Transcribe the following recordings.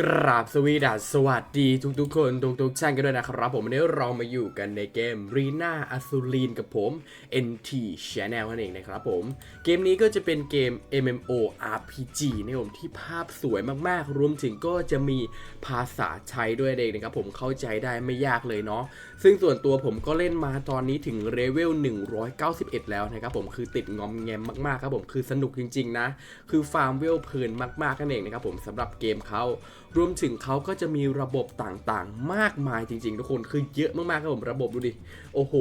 กราบสวีดัสสวัสดีทุกๆคนทุกๆท่านกันด้วยนะครับ ผมวันนี้เรามาอยู่กันในเกม r e n a a z u r i n กับผม NT Channel นั่นเองนะครับผม เกมนี้ก็จะเป็นเกม MMO RPG นะครับผมที่ภาพสวยมากๆ รวมถึงก็จะมีภาษาไทยด้วยเองนะครับผมเข้าใจได้ไม่ยากเลยเนาะซึ่งส่วนตัวผมก็เล่นมาตอนนี้ถึงเลเวล 191 แล้วนะครับผมคือติดงอมแงมมากๆครับผมคือสนุกจริง ๆ นะ คือฟาร์มเวลเพลินมากๆนั่นเองนะครับผมสำหรับเกมเขา รวมถึงเขาก็จะมีระบบต่างๆ มากมายจริงๆ ทุกคนคือเยอะมากๆครับผมระบบดูดิ โอ้โห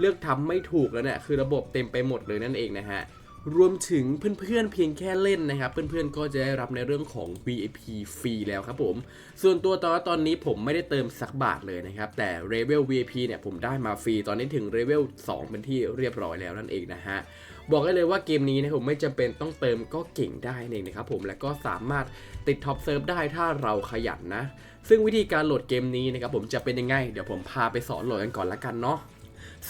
เลือกทำไม่ถูกแล้วเนี่ยคือระบบเต็มไปหมดเลยนั่นเองนะฮะรวมถึงเพื่อนๆเพียงแค่เล่นนะครับ เพื่อนๆก็จะได้รับในเรื่องของ VIP ฟรีแล้วครับผม ส่วนตัวตอนตอนนี้ผมไม่ได้เติมสักบาทเลยนะครับ แต่เลเวล VIP เนี่ยผมได้มาฟรี ตอนนี้ถึงเลเวล2เป็นที่เรียบร้อยแล้วนั่นเองนะฮะ บอกได้เลยว่าเกมนี้นะผมไม่จำเป็นต้องเติมก็เก่งได้เองนะครับผมและก็สามารถติดท็อปเซิร์ฟได้ถ้าเราขยันนะ ซึ่งวิธีการโหลดเกมนี้นะครับผมจะเป็นยังไง เดี๋ยวผมพาไปสอนโหลดกันก่อนละกันเนาะ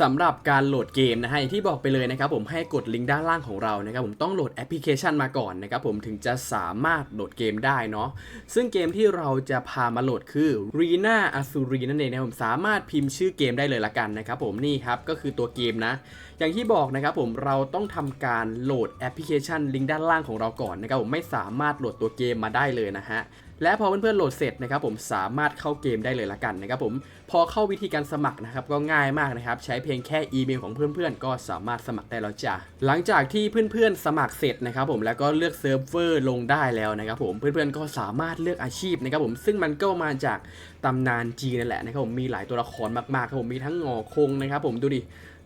สำหรับการโหลดเกมนะฮะอย่างที่บอกไปเลยนะครับผมให้กดลิงก์ด้านล่างของเรานะครับผมต้องโหลดแอปพลิเคชันมาก่อนนะครับผมถึงจะสามารถโหลดเกมได้เนาะซึ่งเกมที่เราจะพามาโหลดคือ Rena a z u r i นั่นเองนะผมสามารถพิมพ์ชื่อเกมได้เลยละกันนะครับผมนี่ครับก็คือตัวเกมนะ อย่างที่บอกนะครับผมเราต้องทำการโหลดแอปพลิเคชันลิงก์ด้านล่างของเราก่อนนะครับผมไม่สามารถโหลดตัวเกมมาได้เลยนะฮะ และพอเพื่อนๆโหลดเสร็จนะครับผมสามารถเข้าเกมได้เลยละกันนะครับผมพอเข้าวิธีการสมัครนะครับก็ง่ายมากนะครับใช้เพียงแค่อีเมลของเพื่อนๆ ก็สามารถสมัครได้แล้วจ้ะหลังจากที่เพื่อนๆ สมัครเสร็จนะครับผมแล้วก็เลือกเซิร์ฟเวอร์ลงได้แล้วนะครับผมเพื่อนๆก็สามารถเลือกอาชีพนะครับผมซึ่งมันก็มาจากตำนานจีนนั่นแหละนะครับผมมีหลายตัวละครมากๆครับผมมีทั้งงอคงนะครับผมดูดิ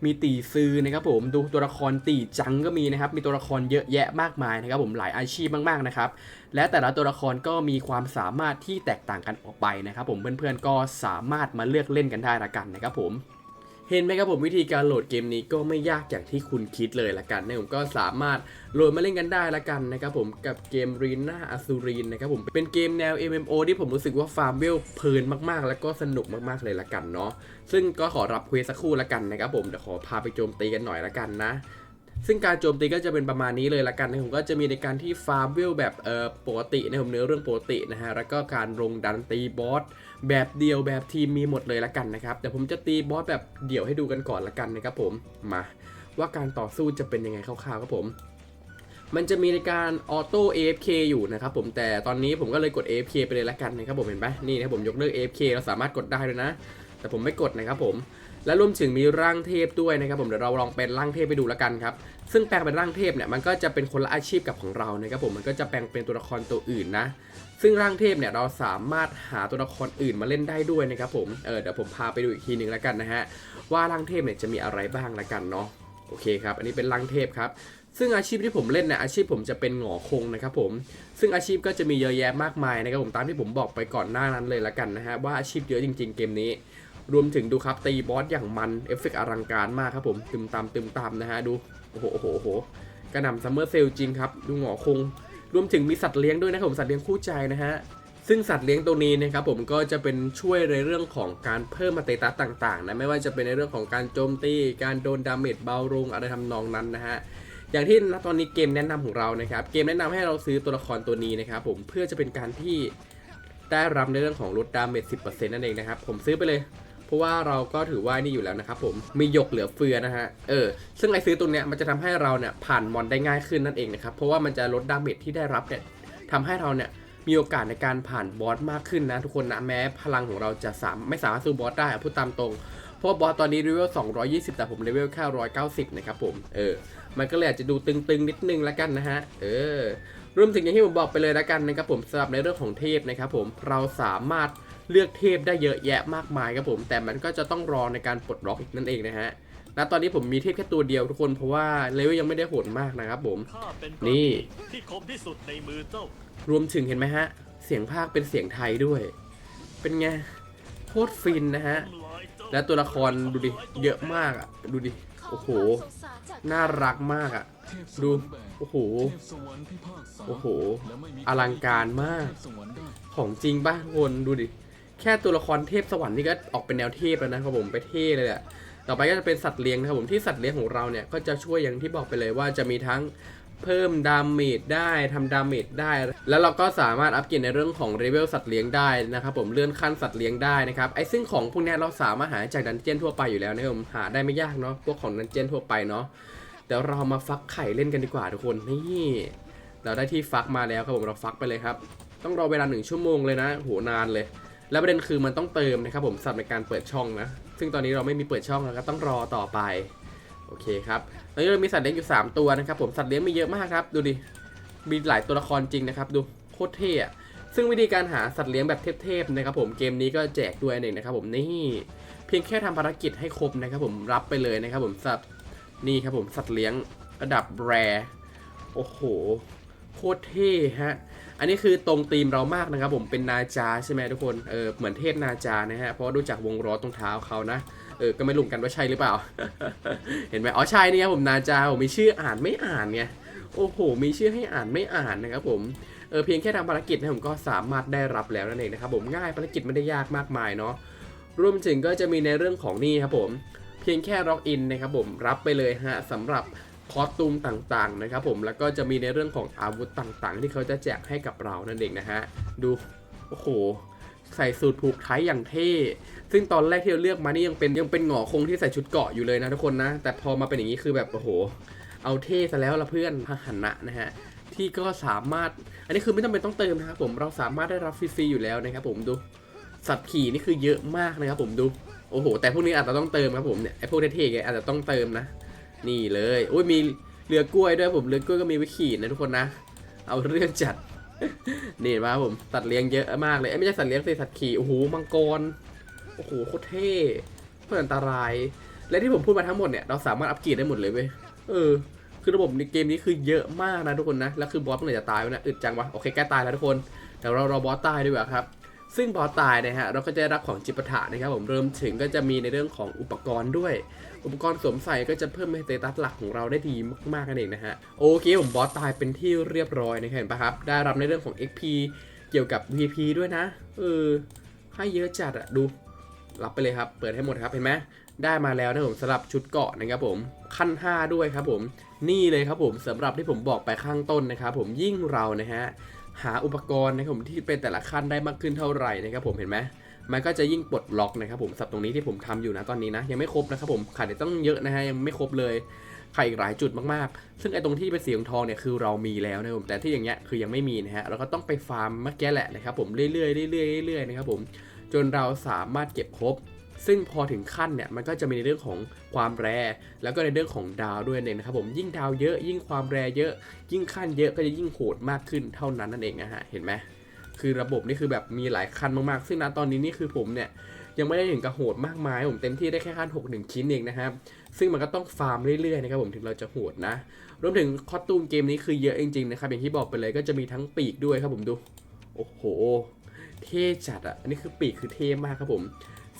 มีตีซือนะครับผมดูตัวละครตีจังก็มีนะครับมีตัวละครเยอะแยะมากมายนะครับผมหลายอาชีพมากๆนะครับและแต่ละตัวละครก็มีความสามารถที่แตกต่างกันออกไปนะครับผมเพื่อนๆก็สามารถมาเลือกเล่นกันได้ละกันนะครับผม เห็นไหมครับผมวิธีการโหลดเกมนี้ก็ไม่ยากอย่างที่คุณคิดเลยละกันนะผมก็สามารถโหลดมาเล่นกันได้ละกันนะครับผมกับเกม r e n a a z u r i n นะครับผมเป็นเกมแนว MMO ที่ผมรู้สึกว่าฟาร์มเวลเพลินมากๆ แล้วก็สนุกมากๆเลยละกันเนาะซึ่งก็ขอรับเควสสักครู่ละกันนะครับผมเดี๋ยวขอพาไปโจมตีกันหน่อยละกันนะ ซึ่งการโจมตีก็จะเป็นประมาณนี้เลยละกันนะผมก็จะมีในการที่ฟาร์มเวลแบบเอ่อปกตินะผมเนื้อเรื่องปกตินะฮะแล้วก็การลงดันตีบอสแบบเดียวแบบทีมมีหมดเลยละกันนะครับแต่ผมจะตีบอสแบบเดี่ยวให้ดูกันก่อนละกันนะครับผมมา ว่าการต่อสู้จะเป็นยังไงคร่าวๆครับผมมันจะมีในการออโต้ AFK อยู่นะครับผมแต่ตอนนี้ผมก็เลยกด AFK ไปเลยละกันนะครับผมเห็นไหมนี่นะผมยกเลิก AFK เราสามารถกดได้ด้วยนะ แต่ผมไม่กดนะครับผม และรวมถึงมีร่างเทพด้วยนะครับผมเดี๋ยวเราลองเป็นร่างเทพไปดูแล้วกันครับซึ่งแปลงเป็นร่างเทพเนี่ยมันก็จะเป็นคนละอาชีพกับของเรานะครับผมมันก็จะแปลงเป็นตัวละครตัวอื่นนะ ซึ่งร่างเทพเนี่ยเราสามารถหาตัวละครอื่นมาเล่นได้ด้วยนะครับผมเออเดี๋ยวผมพาไปดูอีกทีหนึ่งแล้วกันนะฮะว่าร่างเทพเนี่ยจะมีอะไรบ้างและกันเนาะโอเคครับอันนี้เป็นร่างเทพครับซึ่งอาชีพที่ผมเล่นเนี่ยอาชีพผมจะเป็นหงอคงนะครับผมซึ่งอาชีพก็จะมีเยอะแยะมากมายนะครับผมตามที่ผมบอกไปก่อนหน้านั้นเลยละกันนะฮะว่าอาชีพเยอะจริง ๆ เกมนี้ รวมถึงดูครับตีบอสอย่างมันเอฟเฟกต์อลังการมากครับผมตึมตามตึมตามนะฮะดูโอ้โหโอ้โหโอ้โหกระหน่ำซัมเมอร์เซลจริงครับดูหงอคง รวมถึงมีสัตว์เลี้ยงด้วยนะครับผมสัตว์เลี้ยงคู่ใจนะฮะซึ่งสัตว์เลี้ยงตัวนี้นะครับผมก็จะเป็นช่วยในเรื่องของการเพิ่มมาเตตัสต่างๆนะไม่ว่าจะเป็นในเรื่องของการโจมตี การโดนดาเมจเบาลงอะไรทำนองนั้นนะฮะอย่างที่ตอนนี้เกมแนะนำของเรานะครับเกมแนะนำให้เราซื้อตัวละครตัวนี้นะครับผมเพื่อจะเป็นการที่ได้รับในเรื่องของลดดาเมจ10%นั่นเองนะครับผมซื้อไปเลย ราะว่าเราก็ถือว่านี่อยู่แล้วนะครับผมมีหยกเหลือเฟือนะฮะเออซึ่งไอซื้อตัวเนี้ยมันจะทำให้เราเนี่ยผ่านมอนได้ง่ายขึ้นนั่นเองนะครับเพราะว่ามันจะลดดาเมจที่ได้รับเนี่ยทำให้เราเนี่ยมีโอกาสในการผ่านบอสมากขึ้นนะทุกคนนะแม้พลังของเราจะสามไม่สามารถสู้บอสได้พูดตามตรง เพราะบอสตอนนี้เลเวล220 แต่ผมเลเวลแค่190 นะครับผมเออมันก็เลยอาจจะดูตึงๆ นิดนึงแล้วกันนะฮะเออรวมถึงอย่างที่ผมบอกไปเลยแล้วกันนะครับผมสำหรับในเรื่องของเทพนะครับผมเราสามารถ เลือกเทพได้เยอะแยะมากมายครับผม แต่มันก็จะต้องรอในการปลดล็อกอีกนั่นเองนะฮะณตอนนี้ผมมีเทพแค่ตัวเดียวทุกคนเพราะว่าเลเวลยังไม่ได้โหดมากนะครับผมนนี่ที่คมที่สุดในมือเจ้ารวมถึงเห็นไหมฮะ เสียงภาคเป็นเสียงไทยด้วย เป็นไงโคตรฟินนะฮะ และตัวละครดูดิเยอะมากอะ ดูดิ โอ้โห น่ารักมากอะ ดู โอ้โห โอ้โห อลังการมาก ของจริงป่ะคนดูดิ แค่ตัวละครเทพสวรรค์นี่ก็ออกเป็นแนวเทพแล้วนะครับผมไปเท่เลยแหละต่อไปก็จะเป็นสัตว์เลี้ยงนะครับผมที่สัตว์เลี้ยงของเราเนี่ยก็จะช่วยอย่างที่บอกไปเลยว่าจะมีทั้งเพิ่มดาเมจได้ทำดาเมจได้ แล้วเราก็สามารถอัปเกรดในเรื่องของเลเวลสัตว์เลี้ยงได้นะครับผมเลื่อนขั้นสัตว์เลี้ยงได้นะครับไอ้ซึ่งของพวกนี้เราสามารถหาจากดันเจียนทั่วไปอยู่แล้วนะครับผมหาได้ไม่ยากเนาะพวกของดันเจียนทั่วไปเนาะเดี๋ยวเรามาฟักไข่เล่นกันดีกว่าทุกคนนี่เราได้ที่ฟักมาแล้วครับผมเราฟักไปเลยครับ ต้องรอเวลาหนึ่งชั่วโมงเลยนะโหนานเลย แล้วประเด็นคือมันต้องเติมนะครับผมสำหรับในการเปิดช่องนะ ซึ่งตอนนี้เราไม่มีเปิดช่องแล้วก็ต้องรอต่อไป โอเคครับ ตอนนี้เรามีสัตว์เลี้ยงอยู่ 3 ตัวนะครับผม สัตว์เลี้ยงมีเยอะมากครับ ดูดิ มีหลายตัวละครจริงนะครับ ดูโคตรเท่อะซึ่งวิธีการหาสัตว์เลี้ยงแบบเทพๆนะครับผม เกมนี้ก็แจกด้วยหนึ่งนะครับผม นี่เพียงแค่ทำภารกิจให้ครบนะครับผม รับไปเลยนะครับผมสัตว์นี่ครับผม สัตว์เลี้ยงระดับแรโอ้โห โคตรเท่ฮะ อันนี้คือตรงธีมเรามากนะครับผมเป็นนาจาใช่ไหมทุกคน เออเหมือนเทพนาจานะฮะ เพราะว่าดูจากวงล้อตรงเท้าเขานะ เออ ก็ไม่รู้กันว่าใช่หรือเปล่า เห็นไหมอ๋อใช่นี่ครับผมนาจาผมมีชื่ออ่านไม่อ่านไง โอ้โห มีชื่อให้อ่านไม่อ่านนะครับผม เออเพียงแค่ทำภารกิจนะผมก็สามารถได้รับแล้วนั่นเองนะครับผม ง่ายภารกิจไม่ได้ยากมากมายเนาะ รวมถึงก็จะมีในเรื่องของนี่ครับผม เพียงแค่ล็อกอินนะครับผม รับไปเลยฮะสำหรับ คอสตูมต่างๆนะครับผมแล้วก็จะมีในเรื่องของอาวุธต่างๆ ที่เขาจะแจกให้กับเรานั่นเองนะฮะดูโอ้โหใส่สูตรผูกไทยอย่างเท่ ซึ่งตอนแรกที่เราเลือกมานี่ยังเป็นยังเป็นหงอคงที่ใส่ชุดเกาะอยู่เลยนะทุกคนนะ แต่พอมาเป็นอย่างนี้คือแบบโอ้โห เอาเท่ซะแล้วละเพื่อนพหันะนะฮะที่ก็สามารถ อันนี้คือไม่จำเป็นต้องเติมนะครับผมเราสามารถได้รับฟรีๆอยู่แล้วนะครับผมดูสัตว์ขี่นี่คือเยอะมากนะครับผมดูโอ้โห แต่พวกนี้อาจจะต้องเติมครับผมเนี่ยไอพวกเท่ๆอาจจะต้องเติมนะ นี่เลยโอ้ยมีเรือกล้วยด้วยผมเรือกล้วยก็มีไวิขี่นะทุกคนนะ เอาเรื่องจัด นี่เห็นปะผมสัตว์เลี้ยงเยอะมากเลยไม่ใช่สัตว์เลี้ยงสิสัตว์ขี่โอ้โหมังกรโอ้โหโคตรเท่เพื่ออันตราย และที่ผมพูดมาทั้งหมดเนี่ยเราสามารถอัปเกรดได้หมดเลยเว้ยเออ คือระบบในเกมนี้คือเยอะมากนะทุกคนนะแล้วคือบอสเมื่อไหร่จะตายวะนะอึดจังวะโอเคใกล้ตายแล้วทุกคนเดี๋ยวเรารอบอสตายดีกว่าครับ ซึ่งบอสตายนะฮะเราก็จะได้รับของจิปาถะนะครับผมเริ่มถึงก็จะมีในเรื่องของอุปกรณ์ด้วย อุปกรณ์สวมใส่ก็จะเพิ่มสเตตัสหลักของเราได้ดีมากๆนั่นเองนะฮะโอเคผมบอสตายเป็นที่เรียบร้อยนะครับเห็นปะครับ ได้รับในเรื่องของ XP เกี่ยวกับ VP ด้วยนะเออให้เยอะจัดอะดูรับไปเลยครับ เปิดให้หมดครับเห็นไหมได้มาแล้วนะผมสำหรับชุดเกาะนะครับผมขั้น 5 ด้วยครับผมนี่เลยครับผมสำหรับที่ผมบอกไปข้างต้นนะครับผมยิ่งเรานะฮะ หาอุปกรณ์นะครับผมที่เป็นแต่ละขั้นได้มากขึ้นเท่าไหร่นะครับผมเห็นไหมมันก็จะยิ่งปลดล็อกนะครับผมสับตรงนี้ที่ผมทำอยู่นะตอนนี้นะยังไม่ครบนะครับผมขาดต้องเยอะนะฮะยังไม่ครบเลยขาดอีกหลายจุดมากๆ ซึ่งไอ้ตรงที่เป็นสีทองเนี่ยคือเรามีแล้วนะครับผมแต่ที่อย่างเงี้ยคือยังไม่มีนะฮะเราก็ต้องไปฟาร์มเมื่อกี้แหละนะครับผมเรื่อยๆเรื่อยๆเรื่อยๆนะครับผมจนเราสามารถเก็บครบ ซึ่งพอถึงขั้นเนี่ยมันก็จะมีในเรื่องของความแรแล้วก็ในเรื่องของดาวด้วยนั่นเองนะครับผมยิ่งดาวเยอะยิ่งความแรเยอะ ยิ่งขั้นเยอะก็จะยิ่งโหดมากขึ้นเท่านั้นนั่นเองนะฮะเห็นไหมคือระบบนี่คือแบบมีหลายคันมากๆ ซึ่งณตอนนี้นี่คือผมเนี่ยยังไม่ได้ถึงกับโหดมากมาย ผมเต็มที่ได้แค่ขั้น6 1 ชิ้นเองนะครับ ซึ่งมันก็ต้องฟาร์มเรื่อยๆนะครับผมถึงเราจะโหดนะ รวมถึงคอสตูมเกมนี้คือเยอะจริงๆนะครับอย่างที่บอกไปเลยก็จะมีทั้งปีกด้วยครับผมดู โอ้โห เท่จัดอะอันนี้คือปีกคือเท่มากครับผม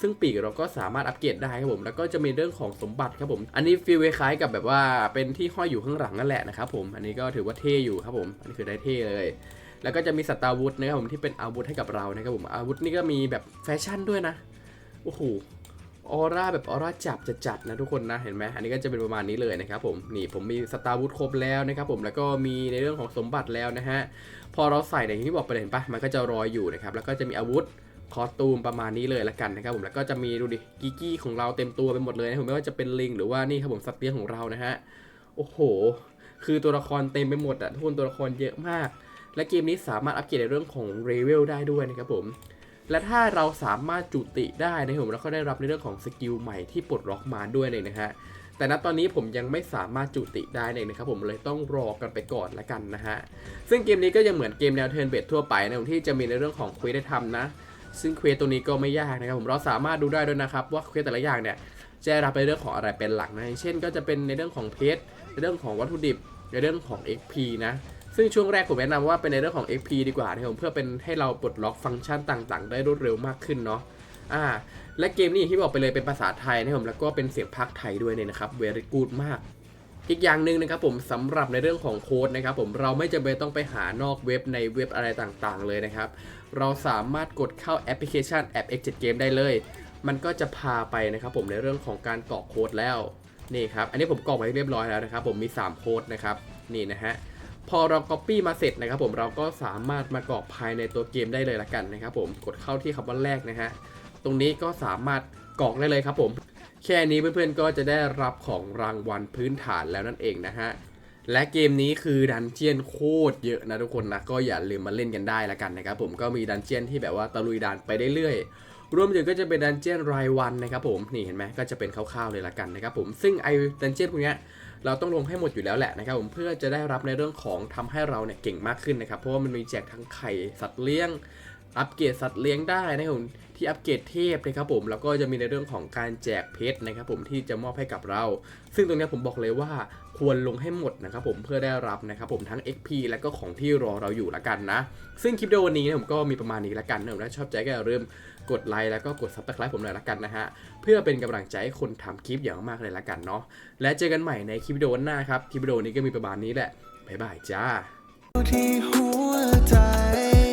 ซึ่งปีกเราก็สามารถอัปเกรดได้ครับผม แล้วก็จะมีเรื่องของสมบัติครับผม อันนี้ฟีลคล้ายกับแบบว่าเป็นที่ห้อยอยู่ข้างหลังนั่นแหละนะครับผม อันนี้ก็ถือว่าเท่อยู่ครับผม อันนี้คือได้เท่เลยแล้วก็จะมีสตาร์วุธนะครับผมที่เป็นอาวุธให้กับเรานะครับผมอาวุธนี่ก็มีแบบแฟชั่นด้วยนะโอ้โหออร่าแบบออร่าจับจะจัดนะทุกคนนะเห็นไหมอันนี้ก็จะเป็นประมาณนี้เลยนะครับผมนี่ผมมีสตาร์วุธครบแล้วนะครับผมแล้วก็มีในเรื่องของสมบัติแล้วนะฮะพอเราใส่ในที่บอกไปเห็นปะมันก็จะรอยอยู่นะครับแล้วก็จะมีอาวุธ คอสตูมประมาณนี้เลยละกันนะครับผมแล้วก็จะมีดูดิกิกกี้ของเราเต็มตัวไปหมดเลยนะผมไม่ว่าจะเป็นลิงหรือว่านี่ครับผมสัตว์เลี้ยงของเรานะฮะโอ้โห คือตัวละครเต็มไปหมดอะทุกคนตัวละครเยอะมาก และเกมนี้สามารถอัปเกรดในเรื่องของเรเวลได้ด้วยนะครับผมและถ้าเราสามารถจุติได้นะครับผมเราก็ได้รับในเรื่องของสกิลใหม่ที่ปลดล็อกมาด้วยเลยนะฮะแต่ณตอนนี้ผมยังไม่สามารถจุติได้เลยนะครับผมเลยต้องรอกันไปก่อนละกันนะฮะซึ่งเกมนี้ก็ยังเหมือนเกมแนวเทิร์นเบสทั่วไปนะที่จะมีในเรื่องของควสได้ทำนะ ซึ่งเควสตัวนี้ก็ไม่ยากนะครับผมเราสามารถดูได้ด้วยนะครับว่าเควสแต่ละอย่างเนี่ยจะรับในเรื่องของอะไรเป็นหลักนะเช่น ก็จะเป็นในเรื่องของเพชรในเรื่องของวัตถุดิบ ในเรื่องของ XP นะซึ่งช่วงแรกผมแนะนำว่าเป็นในเรื่องของ XP ดีกว่านะครับผมเพื่อเป็นให้เราปลดล็อกฟังก์ชันต่างๆ ได้รวดเร็วมากขึ้นเนาะอ่าและเกมนี้ที่บอกไปเลยเป็นภาษาไทยนะครับผมแล้วก็เป็นเสียงพากย์ไทยด้วยเนี่ยนะครับ very good มาก อีกอย่างหนึ่งนะครับผมสำหรับในเรื่องของโค้ดนะครับผมเราไม่จำเป็นต้องไปหานอกเว็บในเว็บอะไรต่างๆ เลยนะครับ เราสามารถกดเข้าแอปพลิเคชันแอป X7 Game ได้เลย มันก็จะพาไปนะครับผมในเรื่องของการกรอกโค้ดแล้วนี่ครับอันนี้ผมกรอกไว้เรียบร้อยแล้วนะครับผมมี 3 โค้ดนะครับนี่นะฮะพอเรา Copy มาเสร็จนะครับผมเราก็สามารถมากรอกภายในตัวเกมได้เลยละกันนะครับผมกดเข้าที่คำว่าแรกนะฮะตรงนี้ก็สามารถกรอกได้เลยครับผม แค่นี้เพื่อนๆก็จะได้รับของรางวัลพื้นฐานแล้วนั่นเองนะฮะและเกมนี้คือดันเจียนโคตรเยอะนะทุกคนนะก็อย่าลืมมาเล่นกันได้ละกันนะครับผมก็มีดันเจียนที่แบบว่าตะลุยด่านไปได้เรื่อยรวมถึงก็จะเป็นดันเจียนรายวันนะครับผมนี่เห็นไหมก็จะเป็นคร่าวๆเลยละกันนะครับผมซึ่งไอ้ดันเจียนพวกเนี้ยเราต้องลงให้หมดอยู่แล้วแหละนะครับผมเพื่อจะได้รับในเรื่องของทำให้เราเนี่ยเก่งมากขึ้นนะครับเพราะว่ามันมีแจกทั้งไข่สัตว์เลี้ยง อัปเกรดสัตว์เลี้ยงได้นะครับผมที่อัปเกรดเทพนะครับผมแล้วก็จะมีในเรื่องของการแจกเพชรนะครับผมที่จะมอบให้กับเรา ซึ่งตรงนี้ผมบอกเลยว่าควรลงให้หมดนะครับผมเพื่อได้รับนะครับผมทั้ง XP และก็ของที่รอเราอยู่ละกันนะ ซึ่งคลิปวิดีโอวันนี้ผมก็มีประมาณนี้ละกันนะผมถ้าชอบใจก็อย่าลืมกดไลค์แล้วก็กด subscribe ผมหน่อยละกันนะฮะเพื่อเป็นกำลังใจให้คนทำคลิปอย่างมากเลยละกันเนาะและเจอกันใหม่ในคลิปวิดีโอหน้าครับคลิปวิดีโอนี้ก็มีประมาณนี้แหละบ๊ายบายจ้าที่หัวใจถ้ามา